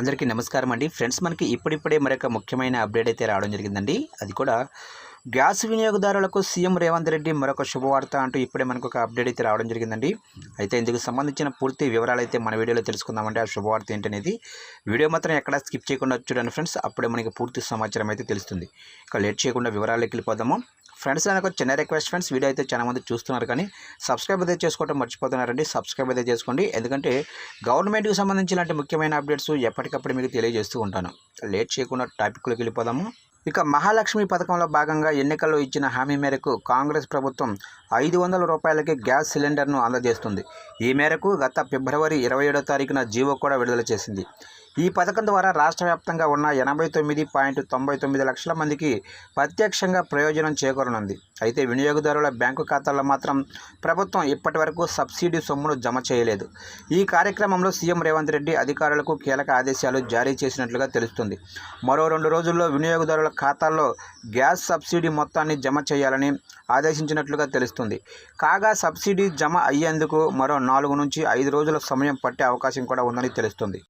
అందరికీ నమస్కారం అండి. ఫ్రెండ్స్ మనకి ఇప్పుడిప్పుడే మరొక ముఖ్యమైన అప్డేట్ అయితే రావడం జరిగిందండి. అది కూడా గ్యాస్ వినియోగదారులకు సీఎం రేవంత్ రెడ్డి మరొక శుభవార్త అంటూ ఇప్పుడే మనకు ఒక అప్డేట్ అయితే రావడం జరిగిందండి. అయితే ఇందుకు సంబంధించిన పూర్తి వివరాలు అయితే మన వీడియోలో తెలుసుకుందామంటే ఆ శుభవార్త ఏంటనేది వీడియో మాత్రం ఎక్కడ స్కిప్ చేయకుండా చూడండి ఫ్రెండ్స్. అప్పుడే మనకి పూర్తి సమాచారం అయితే తెలుస్తుంది. ఇక లేట్ చేయకుండా వివరాల్లోకి వెళ్ళిపోదాము. ఫ్రెండ్స్ నాకు ఒక చిన్న రిక్వెస్ట్ ఫ్రెండ్స్ వీడియో అయితే చాలా మంది చూస్తున్నారు కానీ సబ్స్క్రైబ్ అయితే చేసుకోవడం మర్చిపోతున్నారండి. సబ్స్క్రైబ్ అయితే చేసుకోండి. ఎందుకంటే గవర్నమెంట్కి సంబంధించిన ఇలాంటి ముఖ్యమైన అప్డేట్స్ ఎప్పటికప్పుడు మీకు తెలియజేస్తూ ఉంటాను. లేట్ చేయకుండా టాపిక్లోకి వెళ్ళిపోదాము. ఇక మహాలక్ష్మి పథకంలో భాగంగా ఎన్నికల్లో ఇచ్చిన హామీ మేరకు కాంగ్రెస్ ప్రభుత్వం ఐదు వందల రూపాయలకి గ్యాస్ సిలిండర్ను అందజేస్తుంది. ఈ మేరకు గత ఫిబ్రవరి ఇరవై ఏడో తారీఖున జీవో కూడా విడుదల చేసింది. ఈ పథకం ద్వారా రాష్ట్ర వ్యాప్తంగా ఉన్న ఎనభై తొమ్మిది పాయింట్ తొంభై తొమ్మిది లక్షల మందికి ప్రత్యక్షంగా ప్రయోజనం చేకూరనుంది. అయితే వినియోగదారుల బ్యాంకు ఖాతాల్లో మాత్రం ప్రభుత్వం ఇప్పటి వరకు సబ్సిడీ సొమ్మును జమ చేయలేదు. ఈ కార్యక్రమంలో సీఎం రేవంత్ రెడ్డి అధికారులకు కీలక ఆదేశాలు జారీ చేసినట్లుగా తెలుస్తుంది. మరో రెండు రోజుల్లో వినియోగదారుల ఖాతాల్లో గ్యాస్ సబ్సిడీ మొత్తాన్ని జమ చేయాలని ఆదేశించినట్లుగా తెలుస్తుంది. కాగా సబ్సిడీ జమ అయ్యేందుకు మరో నాలుగు నుంచి ఐదు రోజుల సమయం పట్టే అవకాశం కూడా ఉందని తెలుస్తుంది.